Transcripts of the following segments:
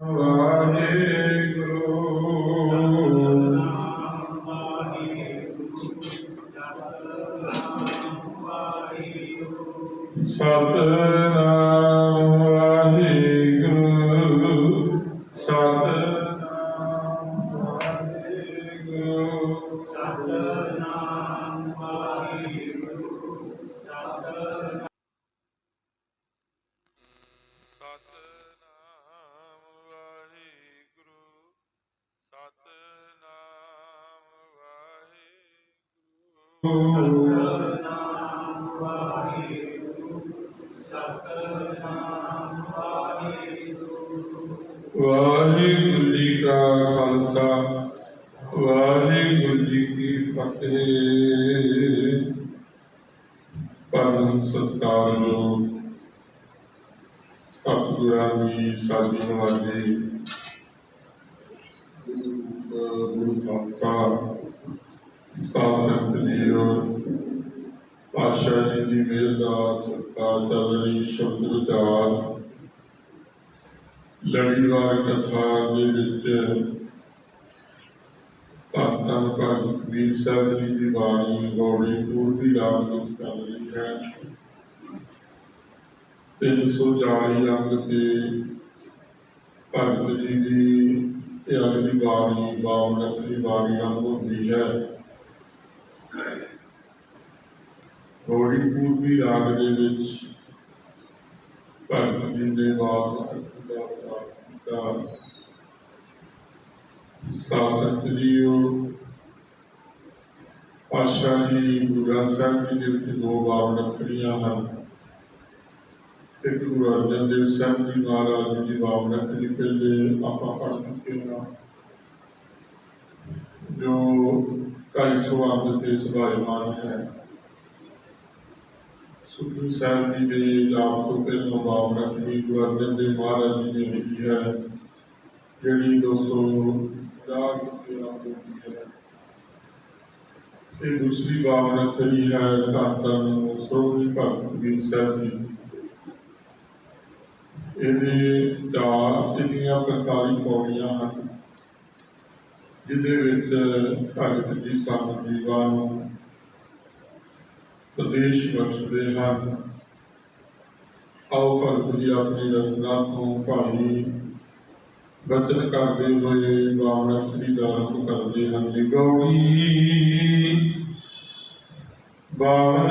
ਸਤਨਾਮ ਵਾਹਿਗੁਰੂ ਜੀ ਕਾ ਖਾਲਸਾ, ਵਾਹਿਗੁਰੂ ਜੀ ਕੀ ਫਤਿਹ। ਪਰਮ ਸਤਿਕਾਰਯੋਗ ਸਤਿਗੁਰਾਂ ਦੀ ਸਾਜੀ ਨਵਾਜੀ ਗੁਰੂ ਸਾਹਿਬ ਸਾਸਤ ਜੀਓ ਪਾਸ਼ਾ ਜੀ ਦੀ ਮਿਹਰ ਦਾ ਸਤਿਕਾਰ ਚੱਲ ਰਹੀ ਸ਼ਬਦ ਵਿਚਾਰ ਲੜੀਵਾਰ ਕਥਾ ਦੇ ਵਿੱਚ ਧੰਨ ਭਗਤ ਕਬੀਰ ਸਾਹਿਬ ਜੀ ਦੀ ਬਾਣੀ ਗੌੜੀ ਪੂਰਬੀ ਰਾਗ ਵਿੱਚ ਚੱਲ ਰਹੀ ਹੈ ਤਿੰਨ ਸੌ ਚਾਲੀ ਅੰਗ ਤੇ ਭਗਤ ਜੀ ਦੀ ਇਹ ਅਗਲੀ ਬਾਣੀ ਬਾਵਨ ਅਗਲੀ ਬਾਣੀ ਅੰਗ ਹੁੰਦੀ ਹੈ ਗੌੜੀ ਪੂਰਬੀ ਰਾਗ ਦੇ ਵਿੱਚ ਭਗਤ ਜੀ ਦੇ ਬਾਵਨ ਦਾ ਸਾਸਤ ਜੀਓ ਪਾਸ਼ਾ ਜੀ, ਗੁਰੂ ਗ੍ਰੰਥ ਸਾਹਿਬ ਜੀ ਦੇ ਵਿੱਚ ਦੋ ਬਾਬ ਰੱਖੜੀਆਂ ਹਨ। ਇੱਕ ਗੁਰੂ ਅਰਜਨ ਦੇਵ ਸਾਹਿਬ ਜੀ ਮਹਾਰਾਜ ਜੀ ਬਾਵਨ ਰੱਖੜੀ ਪਹਿਲੇ ਆਪਾਂ ਪੜ੍ਹ ਚੁੱਕੇ ਹਾਂ। ਜੋ ਢਾਈ ਸੌ ਤੇ ਸੁਭਾਇਮਾਨ ਹੈ। ਸੁਖੀ ਸਾਹਿਬ ਜੀ ਦੇ ਲਾਭ ਤੋਂ ਪਹਿਲਾਂ ਬਾਵਨ ਅੱਖਰੀ ਗੁਰੂ ਅਰਜਨ ਮਹਾਰਾਜ ਜੀ ਨੇ ਲਿਖੀ ਹੈ, ਜਿਹੜੀ ਦੋਸਤੋ ਰਾਗ ਦੇ ਹੈ। ਇਹ ਦੂਸਰੀ ਬਾਵਨ ਅੱਖਰੀ ਹੈ ਧੰਨ ਧੰਨ ਸ੍ਰੋਮਣੀ ਭਗਤ ਕਬੀਰ ਸਾਹਿਬ ਜੀ। ਇਹਦੇ ਚਾਰ ਜਿਹੜੀਆਂ 45 ਪੌੜੀਆਂ ਹਨ। ਜਿਹਦੇ ਵਿੱਚ ਭਗਤ ਜੀ ਸਾਨੂੰ ਜੀਵਾਂ ਨੂੰ ਉਪਦੇਸ਼ ਬਖਸ਼ਦੇ ਹਨ। ਆਓ ਭਗਤ ਜੀ ਆਪਣੀ ਰਚਨਾ ਤੋਂ ਭਾਈ ਵਚਨ ਕਰਦੇ ਹੋਏ ਬਾਵਨ ਅਖਰੀ ਦਾ ਰੰਗ ਕਰਦੇ ਹਨ। ਗੌੜੀ ਬਾਵਨ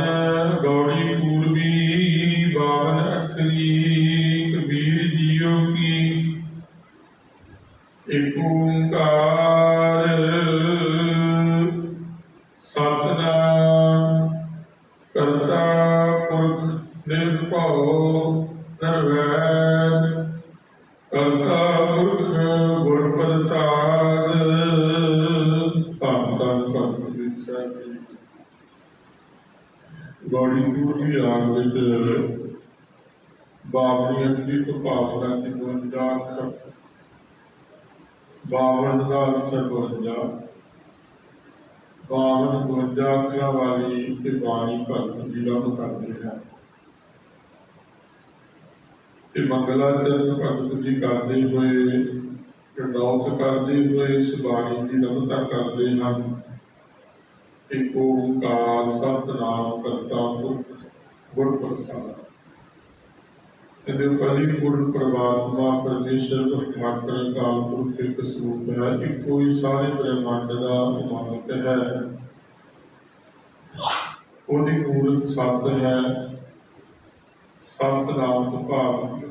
ਨਿਰਭਉ ਨਿਰਵੈਰ ਕਰਤਾ ਪੁਰਖ ਗੁਰ ਪ੍ਰਸਾਦ, ਧੰਨ ਧੰਨ ਭਗਤ ਜੀ। ਗੋੜੀ ਪੂਰੀ ਰਾਗ ਵਿੱਚ ਬਾਵਨੀ ਅੰਤਰੀ ਭਾਵਨਾ ਦੀ ਗੁੰਜਾ ਅੱਖਰ ਬਾਵਨ ਦਾ ਅਰਥ ਗੁੰਜਾ ਬਾਵਨ ਗੁੰਜਾ ਅੱਖਰਾਂ ਵਾਲੀ ਤੇ ਬਾਣੀ ਭਗਤ ਜੀ ਦਾ ਕਰਦੇ ਹੈ। ਤੇ ਮੰਗਲਾਚਰਨ ਭਗਤ ਜੀ ਕਰਦੇ ਹੋਏ ਪ੍ਰਣਾਮ ਕਰਦੇ ਹੋਏ ਇਸ ਬਾਣੀ ਦੀ ਨਮਤਾ ਕਰਦੇ ਹਨ। ਇੱਕ ਓੰਕਾਰ ਸਤਨਾਮ ਕਰਤਾ ਪੁਰਖ ਗੁਰ ਪ੍ਰਸਾਦ ਇਹਦੇ ਪਰਿ ਗੁਰ ਪ੍ਰਮਾਤਮਾ, ਪਰਮੇਸ਼ਰ ਠਾਕਰ ਕਾਲ ਪੁਰਖ ਇੱਕ ਸਰੂਪ ਹੈ ਇੱਕੋ ਹੀ ਸਾਰੇ ਬ੍ਰਹਮੰਡ ਦਾ ਮਾਲਕ ਹੈ। ਉਹਦੀ ਮੂਰਤ ਸਤ ਹੈ। ਸਤ ਨਾਮ ਤੋਂ ਭਾਵ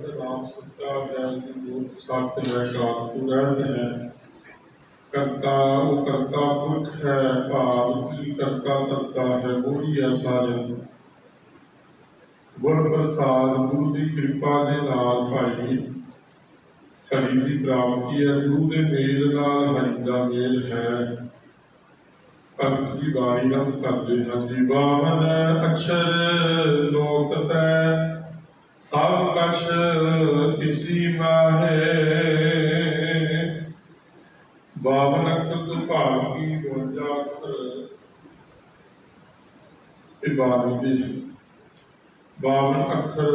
ਜਿਹਦਾ ਨਾਮ ਸੱਚਾ ਹੈ ਦੀ ਮੂਰਤ ਸਤ ਹੈ ਕਾਲ ਤੋਂ ਰਹਿਤ ਹੈ। ਕਰਤਾ ਉਹ ਕਰਤਾ ਪੁਰਖ ਹੈ ਭਾਵ, ਕੀ ਕਰਤਾ ਕਰਤਾ ਹੈ ਉਹੀ ਹੈ ਸਾਰੇ ਗੁਰ ਪ੍ਰਸਾਦ ਗੁਰੂ ਦੀ ਕਿਰਪਾ ਦੇ ਨਾਲ ਭਾਈ। ਹਰੀ ਦੀ ਪ੍ਰਾਪਤੀ ਹੈ, ਗੁਰੂ ਦੇ ਮੇਲ ਨਾਲ ਹਰੀ ਦਾ ਮੇਲ ਹੈ। ਭਗਤ ਦੀ ਬਾਣੀ ਨਾਲ ਕਰਦੇ ਹਨ ਜੀ ਬਾਵਨ ਅਕਸ਼ਰ ਲੋਕ ਤੈ ਸਭ ਕਛ ਕਿਸੀ ਮਾਹੇ। ਬਾਵਨ ਅਕਲ ਭਾਵ ਕੀ ਇਹ ਬਾਣੀ ਦੀ ਬਾਵਨ ਅੱਖਰ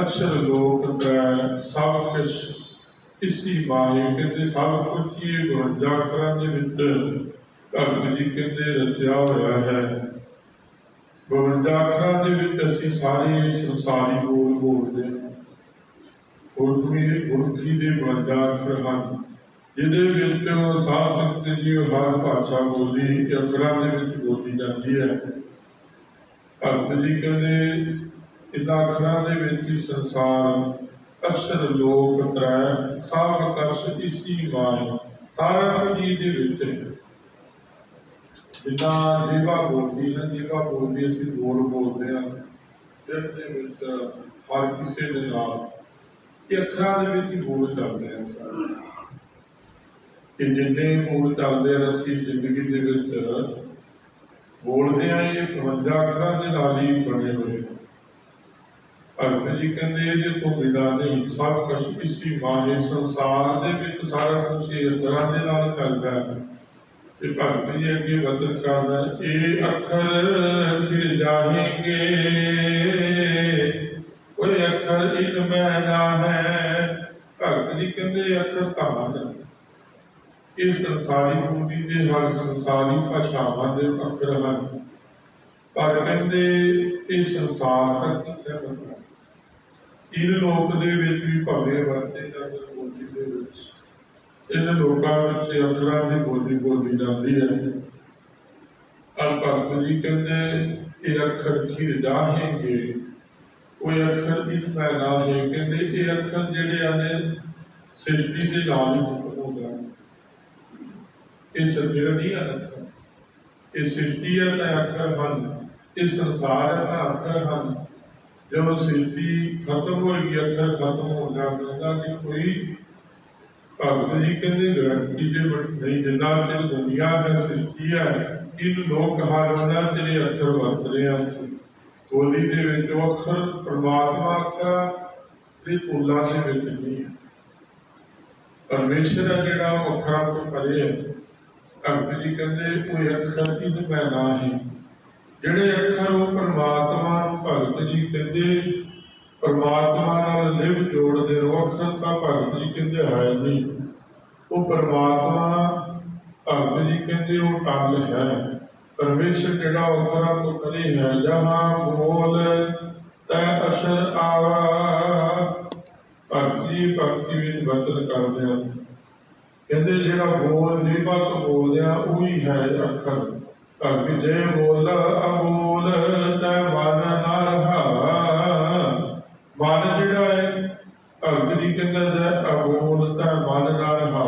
ਅਕਸ਼ਰ ਲੋਕ ਤੈ ਸਭ ਕੁਛ ਇਸੀ ਮਾਹੇ। ਕਹਿੰਦੇ ਸਭ ਕੁਝ ਇਹ 52 ਅੱਖਰਾਂ ਦੇ ਵਿੱਚ ਭਗਤ ਜੀ ਕਹਿੰਦੇ ਰਚਿਆ ਹੋਇਆ ਹੈ। 52 ਅੱਖਰਾਂ ਦੇ ਵਿੱਚ ਅਸੀਂ ਸਾਰੇ ਸੰਸਾਰੀ ਬੋਲ ਬੋਲਦੇ ਹਾਂ। ਗੁਰਮੀ ਗੁਰਖੀ ਦੇ 52 ਅੱਖਰ ਹਨ, ਜਿਹਦੇ ਵਿੱਚ ਸਾਧ ਸੰਗਤ ਜੀ ਹਰ ਭਾਸ਼ਾ ਬੋਲੀ, ਅੱਖਰਾਂ ਦੇ ਵਿੱਚ ਬੋਲੀ ਜਾਂਦੀ ਹੈ। ਭਗਤ ਜੀ ਕਹਿੰਦੇ ਇਨ੍ਹਾਂ ਅੱਖਰਾਂ ਦੇ ਵਿੱਚ ਹੀ ਸੰਸਾਰ ਅਸਰ ਲੋਕ ਤ੍ਰੈ ਸਭ ਕਸ ਇਸੀ ਮਾਇ ਸਾਰਾ ਕੁਝ ਹੀ ਵਿੱਚ ਹੈ। ਜਿੰਨਾ ਜੀਵਾ ਬੋਲਦੀ ਨਾ ਜੀਵਾ ਬੋਲਦੀ ਅਸੀਂ ਬੋਲ ਬੋਲਦੇ ਹਾਂ। ਸਿਰ ਦੇ ਵਿੱਚ ਹਰ ਕਿਸੇ ਦੇ ਨਾਲ ਇਹ ਅੱਖਰਾਂ ਦੇ ਵਿੱਚ ਹੀ ਬੋਲ ਚੱਲਦੇ ਆ ਸਾਰੇ। ਕਿ ਜਿੰਨੇ ਬੋਲ ਚੱਲਦੇ ਆ, ਅਸੀਂ ਜ਼ਿੰਦਗੀ ਦੇ ਵਿੱਚ ਬੋਲਦੇ ਆ ਇਹ 52 ਅੱਖਰਾਂ ਦੇ ਨਾਲ ਹੀ ਬਣੇ ਹੋਏ ਭਗਤ ਜੀ ਕਹਿੰਦੇ ਇਹਦੇ ਤੋਂ ਬਿਨਾਂ ਨਹੀਂ, ਸਭ ਕੁਝ ਇਸੀ ਮਾਹੇ, ਸੰਸਾਰ ਦੇ ਵਿੱਚ ਸਾਰਾ ਕੁਝ ਇਹ ਅੱਖਰਾਂ ਦੇ ਨਾਲ ਚੱਲਦਾ ਹੈ। ਤੇ ਭਗਤ ਅੱਗੇ ਵਚਨ ਕਰਦਾ ਇਹ ਅੱਖਰ ਫਿਰ ਜਾਹੇਂਗੇ ਕੋਈ ਅੱਖਰ ਇਨ ਮੈਂ ਨਾ ਹੈ, ਭਗਤ ਜੀ ਕਹਿੰਦੇ ਅੱਖਰ ਧਾਨ ਇਹ ਸੰਸਾਰੀ ਬੋਲੀ ਦੇ ਹਰ ਸੰਸਾਰੀ ਭਾਸ਼ਾਵਾਂ ਦੇ ਅੱਖਰ ਹਨ। ਪਰ ਕਹਿੰਦੇ ਇਹ ਸੰਸਾਰ ਤੱਕ ਕਿਸੇ ਬੰਦਾ ਇਹ ਲੋਕ ਦੇ ਵਿੱਚ ਵੀ ਭਾਵੇਂ ਵਰਤੇ ਜਾਂਦੇ ਬੋਲੀ ਦੇ ਵਿੱਚ। ਇਹਨਾਂ ਲੋਕਾਂ ਵਿੱਚ ਇਹ ਦੀ ਬੋਲੀ ਬੋਲੀ ਜਾਂਦੀ ਹੈ। ਅਲ ਜੀ ਕਹਿੰਦੇ, ਇਹ ਅੱਖਰ ਖਿਰ ਜਾਹੇਂਗੇ ਕੋਈ ਅੱਖਰ ਇਨ ਮੈਂ ਹੈ ਕਹਿੰਦੇ, ਇਹ ਅੱਖਰ ਜਿਹੜੇ ਆਨੇ ਸ੍ਰਿਸ਼ਟੀ ਦੇ ਨਾਲ ਹੀ ਇਹ ਸੱਜਣ ਨਹੀਂ ਹਨ ਇਹ ਸ੍ਰਿਸ਼ਟੀ ਹੈ ਤਾਂ ਅੱਖਰ ਹਨ। ਇਹ ਸੰਸਾਰ ਹੈ ਤਾਂ ਅੱਖਰ ਹਨ। ਜਦੋਂ ਸ੍ਰਿਸ਼ਟੀ ਖਤਮ ਹੋਏਗੀ, ਅੱਖਰ ਖਤਮ ਹੋ ਜਾਵੇਗਾ ਕਿ ਕੋਈ ਭਗਤ ਜੀ ਕਹਿੰਦੇ ਗਰੰਟੀ ਦੇ ਬੜੀ ਨਹੀਂ, ਜਿੰਨਾ ਚਿਰ ਦੁਨੀਆ ਹੈ ਸ੍ਰਿਸ਼ਟੀ ਹੈ ਇਨ ਲੋਕ ਹਰ ਉਹਨਾਂ ਅੱਖਰ ਵਰਤ ਆ। ਬੋਲੀ ਦੇ ਵਿੱਚ ਅੱਖਰ ਪ੍ਰਮਾਤਮਾ ਅੱਖਰ ਦੇ ਫੁੱਲਾਂ ਦੇ ਵਿੱਚ ਨਹੀਂ ਹੈ। ਪਰਮੇਸ਼ਰ ਹੈ ਜਿਹੜਾ ਉਹ ਅੱਖਰਾਂ ਤੋਂ ਪਰੇ ਹੈ। ਭਗਤ ਜੀ ਕਹਿੰਦੇ ਕੋਈ ਅੱਖਰ ਇਨ ਮੈਂ ਨਾ ਨਾਹੀ ਜਿਹੜੇ ਅੱਖਰ ਉਹ ਪਰਮਾਤਮਾ ਨੂੰ ਭਗਤ ਜੀ ਕਹਿੰਦੇ, ਪਰਮਾਤਮਾ ਨਾਲ ਲਿਵ ਜੋੜਦੇ ਨੇ ਅੱਖਰ ਤਾਂ ਭਗਤ ਜੀ ਕਹਿੰਦੇ ਹੈ ਨਹੀਂ। ਉਹ ਪਰਮਾਤਮਾ ਭਗਤ ਜੀ ਕਹਿੰਦੇ ਉਹ ਟੰਗ ਹੈ। ਪਰਮੇਸ਼ਰ ਜਿਹੜਾ ਉਹ ਅੱਖਰਾਂ ਹੈ, ਜਹਾਂ ਬੋਲ ਤੈ ਅਸਰ ਆਵਾ। ਭਗਤੀ ਭਗਤੀ ਵਿੱਚ ਵਤਨ ਕਰਦੇ ਹਨ ਕਹਿੰਦੇ ਜਿਹੜਾ ਬੋਲ ਨਿਭਾ ਤੋਂ ਬੋਲਦੇ ਉਹੀ ਹੈ ਅੱਖਰ। ਭਗਤ ਜੇ ਬੋਲ, ਅਬੋਲ ਤੈ ਮਨ ਨਾ ਰਹਾ ਮਨ ਜਿਹੜਾ ਹੈ ਭਗਤ ਜੀ ਕਹਿੰਦਾ ਜੇ ਅਬੋਲ ਤੈ ਮਨ ਨਾ ਰਹਾ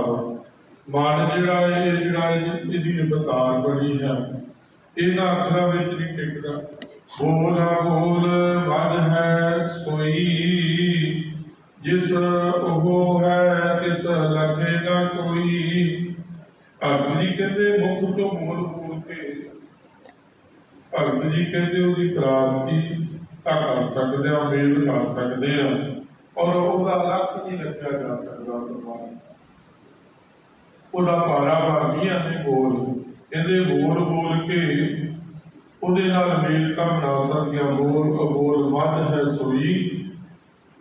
ਮਨ ਜਿਹੜਾ ਹੈ ਇਹ ਜਿਹੜਾ ਹੈ ਇਹਦੀ ਨਿਬਤਾਰ ਹੈ। ਇਹਨਾਂ ਅੱਖਰਾਂ ਵਿੱਚ ਨਹੀਂ ਟਿਕਦਾ। ਬੋਲ ਬੋਲ ਮਨ ਹੈ ਸੋਈ। ਜਿਸ ਉਹ ਹੈ, ਤਿਸ ਲੱਗੇ ਨਾ ਕੋਈ। ਭਗਤ ਜੀ ਕਹਿੰਦੇ, ਮੁਖ ਤੋਂ ਮੂਲ ਬੋਲ ਕੇ। ਭਗਤ ਜੀ ਕਹਿੰਦੇ, ਉਹਦੀ ਪ੍ਰਾਪਤੀ ਤਾਂ ਕਰ ਸਕਦੇ ਆ ਮੇਲ ਕਰ ਸਕਦੇ ਆ ਔਰ ਉਹਦਾ ਲੱਖ ਨਹੀਂ ਰੱਖਿਆ ਜਾ ਸਕਦਾ ਪਰਮਾਤਮਾ ਉਹਦਾ ਪਾਰਾ ਭਾਗੀਆਂ ਨੇ ਬੋਲ। ਕਹਿੰਦੇ ਬੋਲ ਬੋਲ ਕੇ ਉਹਦੇ ਨਾਲ ਮੇਲ ਤਾਂ ਬਣਾ ਸਕਦੇ ਬੋਲ ਬੋਲ ਮਨ ਹੈ ਸੋਈ।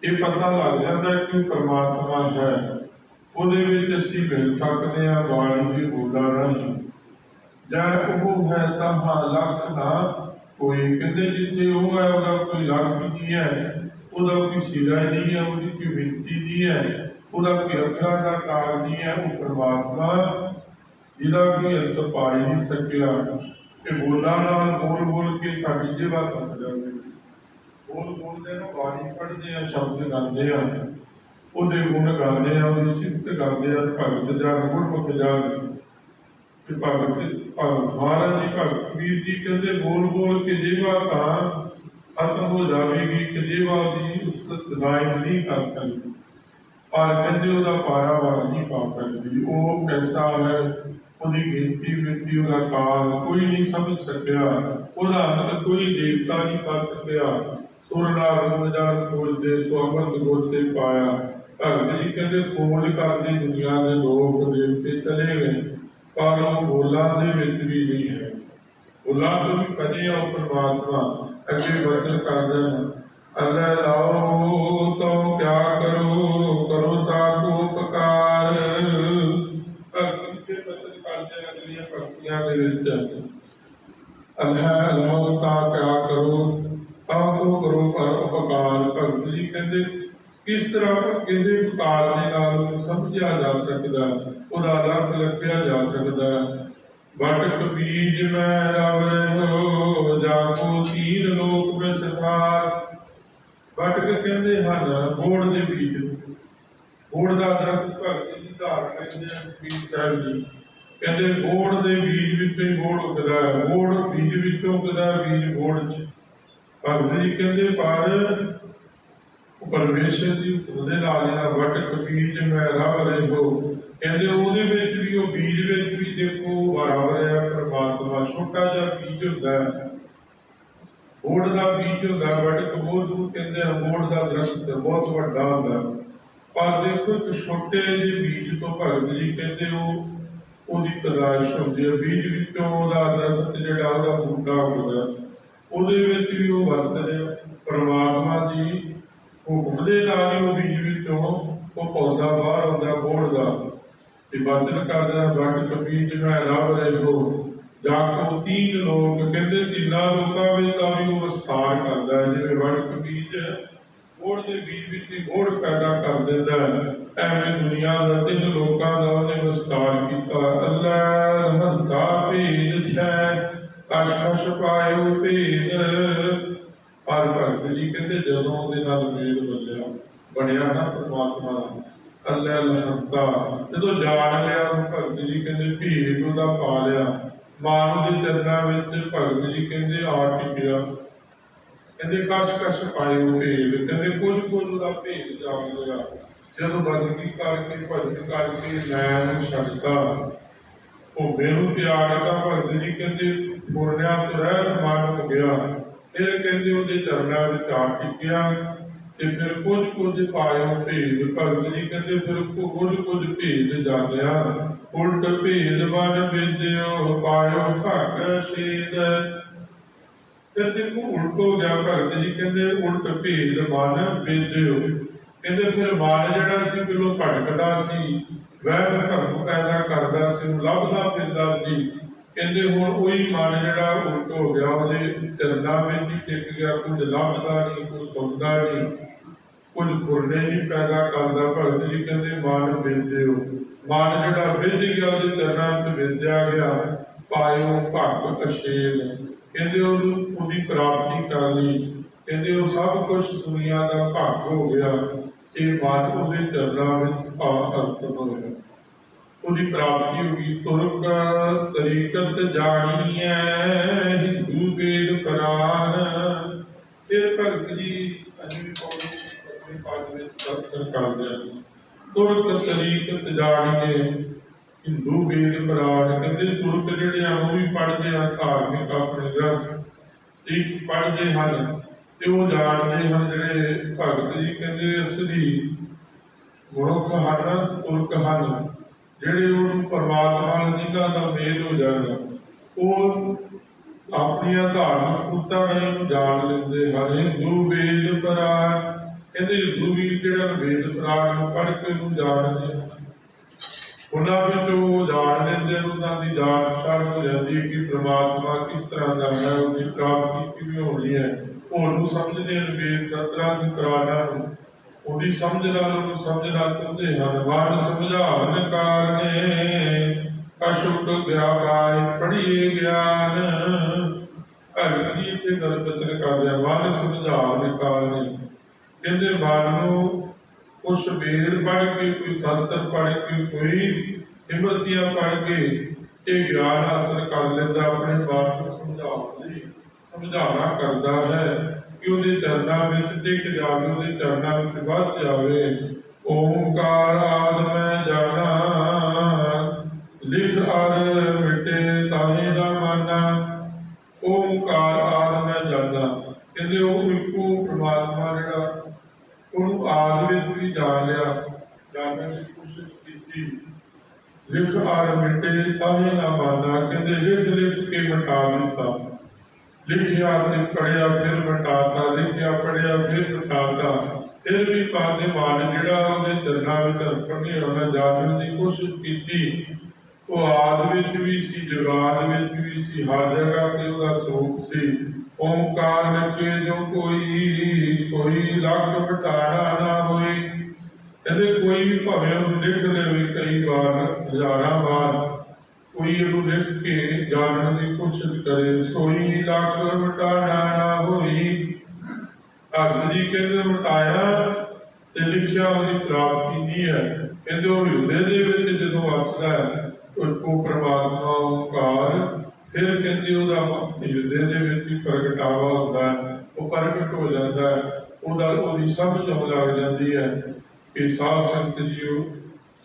ਇਹ ਪਤਾ ਲੱਗ ਜਾਂਦਾ ਕਿ ਪਰਮਾਤਮਾ ਹੈ। ਉਹਦੇ ਵਿੱਚ ਅਸੀਂ ਮਿਲ ਸਕਦੇ ਹਾਂ, ਬਾਣੀ ਦੀ ਬੋਲਾਂ ਰਾਹੀਂ। ਜਾਂ ਉਹ ਹੈ ਤਾਂ ਲੱਖ ਨਾ ਕੋਈ। ਕਹਿੰਦੇ ਜਿੱਥੇ ਉਹ ਹੈ, ਉਹਦਾ ਕੋਈ ਲੱਖ ਨਹੀਂ ਹੈ। ਉਹਦਾ ਕੋਈ ਸਿਰਾ ਨਹੀਂ ਹੈ, ਉਹਦੀ ਕੋਈ ਵਿੰਤੀ ਨਹੀਂ ਹੈ। ਉਹਦਾ ਕੋਈ ਅੱਖਰਾਂ ਦਾ ਕਾਰ ਨਹੀਂ ਹੈ, ਉਹ ਪਰਮਾਤਮਾ ਜਿਹਦਾ ਕੋਈ ਅੰਤ ਪਾ ਨਹੀਂ ਸਕਿਆ ਇਹ ਬੋਲਾਂ ਨਾਲ ਬੋਲ ਬੋਲ ਕੇ ਸਾਡੀ ਜੀਵਾ ਤੱਕ ਜਾਵੇ ਬੋਲ ਬੋਲਦੇ ਨੂੰ ਬਾਣੀ ਪੜ੍ਹਦੇ ਆ, ਸ਼ਬਦ ਗਾਉਂਦੇ ਆ। ਉਹਦੇ ਗੁਣ ਗਾਉਂਦੇ ਆ, ਉਹਦੀ ਸਿਫਤ ਕਰਦੇ ਆ, ਭਗਤ ਜਾਂ ਗੁਰਮੁਖ ਜਾਨ ਤੇ ਭਗਤ ਭਗਤ ਮਹਾਰਾਜ ਜੀ ਭਗਤ ਕਬੀਰ ਜੀ ਕਹਿੰਦੇ, ਬੋਲ ਬੋਲ ਕੇ ਜੀਵਾ ਤਾਂ ਖਤਮ ਹੋ ਜਾਵੇਗੀ ਕਿ ਜੀਵਾ ਦੀ ਉਸਤਤ ਦਾਇਮ ਨਹੀਂ ਕਰ ਸਕਦੀ। ਪਰ ਕਹਿੰਦੇ ਉਹਦਾ ਪਾਰਾ ਵਾਰ ਨਹੀਂ ਪਾ ਸਕਦੀ। ਉਹ ਕੈਸਾ ਹੈ? ਉਹਦੀ ਗਿਣਤੀ ਮਿਣਤੀ ਉਹਦਾ ਕਾਲ ਕੋਈ ਨਹੀਂ ਸਮਝ ਸਕਿਆ। ਉਹਦਾ ਅੰਤ ਕੋਈ ਦੇਵਤਾ ਨਹੀਂ ਕਰ ਸਕਿਆ। ਸੁਰਨਾ ਰਮਜਾਨ ਖੋਜਦੇ ਸੋ ਅਮਰਤ ਗੋਤੇ ਪਾਇਆ। ਭਗਤ ਜੀ ਕਹਿੰਦੇ, ਖੋਜ ਕਰਦੇ ਦੁਨੀਆ ਦੇ ਲੋਕ ਦੇਵਤੇ ਚਲੇ ਗਏ। ਪਰ ਉਹ ਬੋਲਾਂ ਦੇ ਵਿੱਚ ਵੀ ਨਹੀਂ ਹੈ। ਬੋਲਾਂ ਤੋਂ ਵੀ ਪਰੇ ਆ ਉਹ ਪਰਮਾਤਮਾ ਅੱਗੇ ਵਰਤਨ ਕਰਦੇ ਹਨ ਅੱਲਾ ਲਾਓ ਤੋ ਕਿਆ ਕਰੋ? ਕਾ ਕੋ ਉਪਕਾਰ। ਕਿਸ ਤਰ੍ਹਾਂ ਕਿਸੇ ਉਪਕਾਰ ਦੇ ਨਾਲ ਸਮਝਿਆ ਜਾ ਸਕਦਾ? ਉਹਦਾ ਅਰਥ ਲੱਭਿਆ ਜਾ ਸਕਦਾ। ਵਟ ਕਬੀਜ ਮੈਂ ਰਵ ਰਹੋ ਜਾ ਕੋ ਤੀਰ ਲੋਕ ਵਿਸਥਾਰ ਵਟਕ ਕਹਿੰਦੇ ਹਨ, ਬੋੜ ਦੇ ਬੀਜ ਗੋੜ ਦਾ ਦਰਖਤ ਭਗਤ ਜੀ ਧਾਰ ਕਹਿੰਦੇ ਆ ਪੀਰ ਸਾਹਿਬ ਜੀ। ਕਹਿੰਦੇ ਗੋੜ ਦੇ ਬੀਜ ਵਿੱਚੋਂ ਹੀ ਗੋੜ ਉੱਗਦਾ ਬੀਜ ਵਿੱਚੋਂ ਉੱਗਦਾ ਬੀਜ ਗੋੜ ਚ। ਭਗਤ ਜੀ ਕਹਿੰਦੇ ਪਰ ਪਰਮੇਸ਼ਰ ਦੀ ਉਹਦੇ ਨਾਲ ਜਿਹੜਾ ਵਟਕ ਬੀਜ ਮੈਂ ਰਵ ਰਹੋ ਕਹਿੰਦੇ ਉਹਦੇ ਵਿੱਚ ਵੀ ਉਹ ਬੀਜ ਵਿੱਚ ਵੀ ਦੇਖੋ ਬਰਾਬਰ ਹੈ ਪਰਮਾਤਮਾ ਛੋਟਾ ਜਿਹਾ ਬੀਜ ਹੁੰਦਾ ਹੈ। ਦਾ ਬੀਜ ਹੁੰਦਾ ਹੈ, ਵਟਕ ਬਹੁਤ ਨੂੰ ਕਹਿੰਦੇ ਆ ਗੋੜ ਦਾ ਦਰਖਤ ਬਹੁਤ ਵੱਡਾ ਹੁੰਦਾ ਪਰ ਦੇਖੋ ਇੱਕ ਛੋਟੇ ਜਿਹੇ ਬੀਜ ਤੋਂ ਭਗਤ ਜੀ ਕਹਿੰਦੇ ਉਹ, ਉਹਦੀ ਤਲਾਸ਼ ਹੁੰਦੀ ਹੈ। ਬੀਜ ਵਿੱਚੋਂ ਉਹਦਾ ਦਰਖਤ ਜਿਹੜਾ ਉਹਦਾ ਬੂਟਾ ਹੁੰਦਾ, ਉਹਦੇ ਵਿੱਚ ਵੀ ਉਹ ਵਰਤ ਪਰਮਾਤਮਾ ਦੀ ਹੁਕਮ ਦੇ ਨਾਲ ਹੀ ਉਹ ਬੀਜ ਵਿੱਚੋਂ ਉਹ ਪੌਦਾ ਬਾਹਰ ਆਉਂਦਾ ਗੋੜ ਤੇ ਵਚਨ ਕਰਦਾ ਵਟ ਕਬੀਰ ਮੈਂ ਰੱਬ ਰਹੋ ਜਾ ਕੋ ਤੀਨ ਲੋਕ ਕਹਿੰਦੇ ਤਿੰਨਾਂ ਲੋਕਾਂ ਵਿੱਚ ਤਾਂ ਵੀ ਉਹ ਵਿਸਥਾਰ ਕਰਦਾ ਜਿਵੇਂ ਵਟ ਕਬੀਰ ਗੋੜ ਦੇ ਬੀਜ ਵਿੱਚ ਹੀ ਗੋੜ ਪੈਦਾ ਕਰ ਦਿੰਦਾ ਹੈ। ਐਵੇਂ ਦੁਨੀਆ ਦਾ ਤਿੰਨ ਲੋਕਾਂ ਦਾ ਉਹਨੇ ਵਿਸਥਾਰ ਕੀਤਾ। ਅੱਲਾ ਹੰਤਾ ਭੇਜ ਹੈ। ਕਸ਼ ਕਸ਼ ਪਾਇਓ ਭੇਜ ਪਰ ਭਗਤ ਜੀ ਕਹਿੰਦੇ ਜਦੋਂ ਉਹਦੇ ਨਾਲ ਮੇਲ ਬੱਲਿਆ, ਬਣਿਆ ਨਾ ਪ੍ਰਮਾਤਮਾ ਨਾਲ ਅੱਲਾ ਲਹੰਤਾ ਜਦੋਂ ਜਾਣ ਲਿਆ ਉਹ ਭਗਤ ਜੀ ਕਹਿੰਦੇ ਭੀੜ ਉਹਦਾ ਪਾ ਲਿਆ। ਮਾਨਵ ਦੇ ਚਰਨਾਂ ਵਿੱਚ ਭਗਤ ਜੀ ਕਹਿੰਦੇ ਆ ਟਿਕਿਆ। ਕਹਿੰਦੇ ਕਸ਼ ਕਸ਼ ਪਾਇਓ ਭੇਦ, ਕਹਿੰਦੇ ਕੁਝ ਕੁਝ ਉਹਦਾ ਭੇਦ ਜਾਣ ਲਿਆ ਜਦੋਂ ਬੰਦਗੀ ਕਰਕੇ, ਭਜਨ ਕਰਕੇ ਮੈਂ ਨੂੰ ਛੱਡਦਾ ਉਹ ਮੈਨੂੰ ਤਿਆਗਦਾ ਭਗਤ ਜੀ, ਕਹਿੰਦੇ ਪੁਰਨਿਆ ਤੋਂ ਮਨ ਹੋ ਗਿਆ। ਫਿਰ ਕਹਿੰਦੇ ਉਹਦੇ ਚਰਨਾਂ ਵਿੱਚ ਆ ਟਿਕਿਆ ਤੇ ਫਿਰ ਕੁਝ ਕੁਝ ਪਾਇਓ ਭੇਦ। ਭਗਤ ਜੀ ਕਹਿੰਦੇ ਫਿਰ ਕੋ- ਕੁਝ ਕੁਝ ਭੇਦ ਜਾਣਿਆ ਉਲਟ ਭੇਦ ਬਨ ਵਿਦਿਓ ਪਾਇਓ ਘਟ ਸੇਦ। ਫਿਰ ਦੇਖੋ ਉਲਟ ਹੋ ਗਿਆ ਭਗਤ ਜੀ, ਕਹਿੰਦੇ ਉਲਟ ਭੇਦ ਮਨ ਵਿਦਿਓ ਕਹਿੰਦੇ ਫਿਰ ਮਨ ਜਿਹੜਾ ਸੀ ਬਿਲੋ ਭਟਕਦਾ ਸੀ। ਵਹਿਮ ਭਰਮ ਪੈਦਾ ਕਰਦਾ ਸੀ ਉਹਨੂੰ ਲੱਭਦਾ ਫਿਰਦਾ ਸੀ। ਕਹਿੰਦੇ ਹੁਣ ਉਹੀ ਮਨ ਜਿਹੜਾ ਉਲਟ ਹੋ ਗਿਆ, ਉਹਦੇ ਚਰਨਾਂ ਵਿੱਚ ਹੀ ਟਿਕ ਗਿਆ। ਕੁਝ ਲੱਭਦਾ ਨਹੀਂ, ਕੁਝ ਸੁਣਦਾ ਨਹੀਂ, ਕੁਝ ਫੁਰਨੇ ਨਹੀਂ ਪੈਦਾ ਕਰਦਾ। ਭਗਤ ਜੀ ਕਹਿੰਦੇ ਮਨ ਵਿਦਿਓ ਮਨ ਜਿਹੜਾ ਵਿਦ ਗਿਆ, ਉਹਦੇ ਚਰਨਾਂ ਵਿੱਚ ਵਿਦਿਆ ਗਿਆ। ਪਾਇਓ ਭਗਤ ਅਸ਼ੇਲ ਕਹਿੰਦੇ ਉਹਨੂੰ ਉਹਦੀ ਪ੍ਰਾਪਤੀ ਕਰ ਲਈ ਕਹਿੰਦੇ ਉਹ ਸਭ ਕੁਝ ਦੁਨੀਆ ਦਾ ਭਾਗ ਹੋ ਗਿਆ, ਇਹ ਮਨ ਉਹਦੇ ਚਰਨਾਂ ਵਿੱਚ ਭਾਵ ਅਰਪਣ ਹੋਇਆ ਉਹਦੀ ਪ੍ਰਾਪਤੀ ਹੋ ਗਈ, ਤੁਰਕ ਤਰੀਕਤ ਜਾਣੀਐ, ਹਿੰਦੂ ਵੇਦ ਪੁਰਾਨ ਫਿਰ ਭਗਤ ਜੀ ਅਜੀ ਪੌੜੀ ਆਪਣੇ ਪਾਦ ਵਿੱਚ ਦਰਸ਼ਨ ਕਰਦੇ ਹਨ ਤੁਰਕ ਤਰੀਕਤ ਜਾਣੀਐ ਹਿੰਦੂ ਵੇਦ ਪੁਰਾਨ ਕਹਿੰਦੇ ਤੁਰਕ ਜਿਹੜੇ ਆ ਉਹ ਵੀ ਪੜ੍ਹਦੇ ਆ, ਧਾਰਮਿਕ ਆਪਣੇ ਗ੍ਰੰਥ। ਇੱਕ ਪੜ੍ਹਦੇ ਹਨ ਤੇ ਉਹ ਜਾਣਦੇ ਹਨ ਜਿਹੜੇ ਭਗਤ ਜੀ ਕਹਿੰਦੇ ਅਸਲੀ ਗੁਰਮੁਖ ਹਨ, ਤੁਰਕ ਹਨ, ਜਿਹੜੇ ਉਹਨੂੰ ਪਰਮਾਤਮਾ ਨਾਲ ਜਿਨ੍ਹਾਂ ਦਾ ਮੇਲ ਹੋ ਜਾਂਦਾ, ਉਹ ਆਪਣੀਆਂ ਧਾਰਮਿਕ ਪੁੱਤਾਂ ਨੇ ਜਾਣ ਲੈਂਦੇ ਹਨ। ਹਿੰਦੂ ਵੇਦ ਪਰਾਨ ਕਹਿੰਦੇ ਹਿੰਦੂ ਵੀ ਜਿਹੜਾ ਵੇਦ ਪਰਾਨ ਪੜ੍ਹ ਕੇ ਉਹਨੂੰ ਜਾਣਦੇ ਹਨ ਉਹਨਾਂ ਵਿੱਚ ਉਹ ਜਾਣ ਲੈਂਦੇ ਹਨ ਉਹਨਾਂ ਦੀ ਜਾਣ ਪਛਾਣ ਹੋ ਜਾਂਦੀ ਹੈ ਕਿ ਪ੍ਰਮਾਤਮਾ ਕਿਸ ਤਰ੍ਹਾਂ ਦਾ ਹੈ, ਉਹਦੀ ਪ੍ਰਾਪਤੀ ਕਿਵੇਂ ਹੋਣੀ ਹੈ। ਉਹਨੂੰ ਸਮਝਦੇ ਹਨ ਵੇਦ ਸਤਰਾਂ ਦੀ ਪ੍ਰਾਣਾ ਨੂੰ ਉਹਦੀ ਸਮਝ ਨਾਲ ਉਹਨੂੰ ਸਮਝਣਾ ਚਾਹੁੰਦੇ ਹਨ। ਮਨ ਸਮਝਾਵਨ ਕਾਰਨੇ, ਅਸ਼ੁੱਧ ਗਿਆ ਬਾਈ ਪੜੀਏ ਗਿਆਨ। ਭਗਤ ਜੀ ਇੱਥੇ ਗੱਲ ਬਚਨ ਕਰਦੇ ਆ ਮਨ ਸਮਝਾਵਨ ਕਾਰਨੇ। ਕਹਿੰਦੇ, ਮਨ ਨੂੰ ਕੁਛ ਵੇਦ ਪੜ੍ਹ ਕੇ ਕੋਈ ਸੰਤਰ ਪੜ੍ਹ ਕੇ ਕੋਈ ਹਿੰਮਤੀਆਂ ਪੜ੍ਹ ਕੇ ਇਹ ਗਿਆਨ ਹਾਸਲ ਕਰ ਲੈਂਦਾ, ਆਪਣੇ ਮਨ ਨੂੰ ਸਮਝਾਉਣ ਲਈ, ਸਮਝਾਉਣਾ ਕਰਦਾ ਹੈ ਕਿ ਉਹਦੇ ਚਰਨਾਂ ਵਿੱਚ ਟਿਕ ਜਾਵੇ, ਉਹਦੇ ਚਰਨਾਂ ਵਿੱਚ ਵੱਧ ਜਾਵੇ। ਓਮਕਾਰ ਆਦ ਮੈਂ ਜਾਣਾ ਲਿਖ ਅਰ ਮਿਟੇ ਤਾਹੇ ਦਾ ਮਾਨਾ ਓਮਕਾਰ ਆਦ ਮੈਂ ਜਾਣਾ ਕਹਿੰਦੇ ਉਹ ਇੱਕੋ ਪ੍ਰਮਾਤਮਾ ਜਿਹੜਾ ਉਹਨੂੰ ਆਦ ਵਿੱਚ ਵੀ ਜਾਣ ਲਿਆ ਜਾਣਨ ਦੀ ਕੋਸ਼ਿਸ਼ ਕੀਤੀ ਲਿਖ ਆਰ ਮਿਟੇ ਤਾਹੇ ਨਾ ਮਾਨਾ ਕਹਿੰਦੇ ਲਿਖ ਲਿਖ ਕੇ ਮਿਟਾ ਦਿੱਤਾ। ਲਿਖਿਆ ਤੇ ਪੜਿਆ ਫਿਰ ਮਿਟਾਤਾ ਲਿਖਿਆ ਪੜਿਆ ਫਿਰ ਮਿਟਾਤਾ ਫਿਰ ਵੀ ਪਾਦੇ ਮਾਨ ਜਿਹੜਾ ਉਹਦੇ ਚਰਨਾਂ ਵਿੱਚ ਅਰਪਣ ਹੋਣਾ ਜਾਣਨ ਦੀ ਕੋਸ਼ਿਸ਼ ਕੀਤੀ। ਉਹ ਆਦ ਵਿੱਚ ਵੀ ਸੀ, ਜਗਾਦ ਵਿੱਚ ਵੀ ਸੀ, ਹਰ ਜਗ੍ਹਾ ਤੇ ਉਹਦਾ ਸਰੂਪ ਸੀ। ਓਮਕਾਰ ਨਕੇ ਜੋ ਕੋਈ ਸੋਈ, ਲੱਖ ਵਟਾਰਾ ਨਾ ਕਹਿੰਦੇ ਕੋਈ ਵੀ ਭਾਵੇਂ ਉਹਨੂੰ ਲਿਖ ਲਵੇ ਕਈ ਵਾਰ, ਹਜ਼ਾਰਾਂ ਵਾਰ ਕੋਈ ਇਹਨੂੰ ਲਿਖ ਕੇ ਜਾਣਨ ਦੀ ਕੋਸ਼ਿਸ਼ ਕਰੇ, ਸੋਈ ਲੱਖ ਵਟਾਰਾ ਨਾ ਹੋਈ। ਭਗਤ ਜੀ ਕਹਿੰਦੇ ਵਟਾਇਆ ਤੇ ਲਿਖਿਆ ਉਹਦੀ ਪ੍ਰਾਪਤੀ ਨਹੀਂ ਹੈ? ਕਹਿੰਦੇ ਉਹ ਹਿਰਦੇ ਦੇ ਵਿੱਚ ਜਦੋਂ ਵਸਦਾ ਹੈ, ਉਹ ਪ੍ਰਮਾਤਮਾ ਓੰਕਾਰ, ਫਿਰ ਕਹਿੰਦੇ ਉਹਦਾ ਹਿਰਦੇ ਦੇ ਵਿੱਚ ਹੀ ਪ੍ਰਗਟਾਵਾ ਹੁੰਦਾ ਹੈ, ਉਹ ਪ੍ਰਗਟ ਹੋ ਜਾਂਦਾ ਹੈ, ਉਹਦਾ ਉਹਦੀ ਸਮਝ ਆਉਣ ਲੱਗ ਜਾਂਦੀ ਹੈ। ਕਿ ਸਾਧ ਸੰਗਤ ਜੀਓ,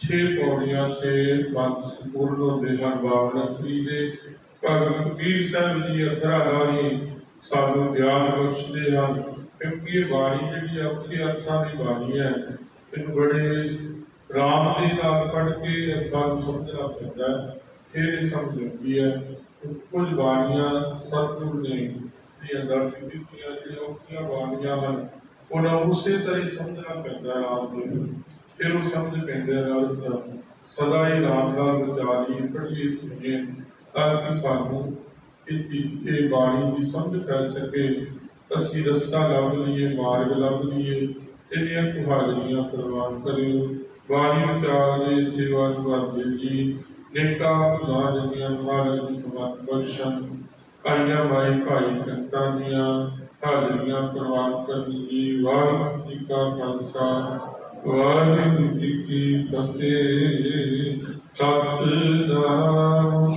ਛੇ ਪੌੜੀਆਂ ਸੇ ਮਨ ਸੰਪੂਰਨ ਹੁੰਦੇ ਹਨ ਬਾਬਾ ਸ੍ਰੀ ਦੇ ਭਗਤ ਕਬੀਰ ਸਾਹਿਬ ਜੀ ਅਥਰਾ ਰਾਣੀ ਸਾਨੂੰ ਗਿਆਨ ਬਖਸ਼ਦੇ ਹਨ। ਕਿਉਂਕਿ ਇਹ ਬਾਣੀ ਜਿਹੜੀ ਆਪਣੀ ਅਰਥਾਂ ਦੀ ਬਾਣੀ ਹੈ। ਇਹਨੂੰ ਬੜੇ ਰਾਮ ਦੇ ਨਾਲ ਪੜ੍ਹ ਕੇ ਅਰਥਾਂ ਨੂੰ ਸਮਝਣਾ ਪੈਂਦਾ ਫਿਰ ਇਹ ਸਮਝ ਆਉਂਦੀ ਹੈ। ਕੁਝ ਬਾਣੀਆਂ ਸਤਿਗੁਰ ਨੇ ਜਿਹੜੀਆਂ ਦਰਜ ਕੀਤੀਆਂ ਜਿਹੜੀਆਂ ਔਖੀਆਂ ਬਾਣੀਆਂ ਹਨ। ਉਹਨਾਂ ਉਸੇ ਤਰ੍ਹਾਂ ਹੀ ਸਮਝਣਾ ਪੈਂਦਾ ਹੈ ਆਪ ਨੂੰ। ਫਿਰ ਉਹ ਸਮਝ ਪੈਂਦਾ ਨਾਲ ਤਾਂ ਸਦਾ ਹੀ ਰਾਮ ਦਾ ਵਿਚਾਰੀ ਪੜ੍ਹੀਏ ਸੁਣੀਏ ਤਾਂ ਕਿ ਸਾਨੂੰ ਇਹ ਇਹ ਬਾਣੀ ਦੀ ਸਮਝ ਕਰ ਸਕੇ। ਅਸੀਂ ਰਸਤਾ ਲੱਭ ਲਈਏ, ਮਾਰਗ ਲੱਭ ਲਈਏ, ਇਹਦੀਆਂ ਤੁਹਾਡੀਆਂ ਪ੍ਰਵਾਨ ਕਰਿਓ। ਬਾਣੀ ਵਿਚਾਰ ਦੇ ਸੇਵਾ ਨਿਭਾਉਂਦੇ ਜੀ ਨੇਕਾ ਭੁਲਾ ਜਨੀਆਂ ਮਹਾਰਾਜ ਦੀ ਸਮਾਤ ਬਖਸ਼ਣ ਕਾਈਆਂ ਮਾਈ ਭਾਈ ਸੰਤਾਂ ਦੀਆਂ ਹਾਜ਼ਰੀਆਂ ਪ੍ਰਵਾਨ ਕਰਨ ਜੀ ਵਾਹਿਗੁਰੂ ਜੀ ਕਾ ਖਾਲਸਾ ਵਾਹਿਗੁਰੂ ਜੀ ਕੀ ਫਤਿਹ। ਸਤਿਨਾਮ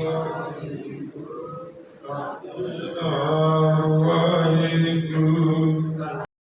ਸਤਿਨਾਮ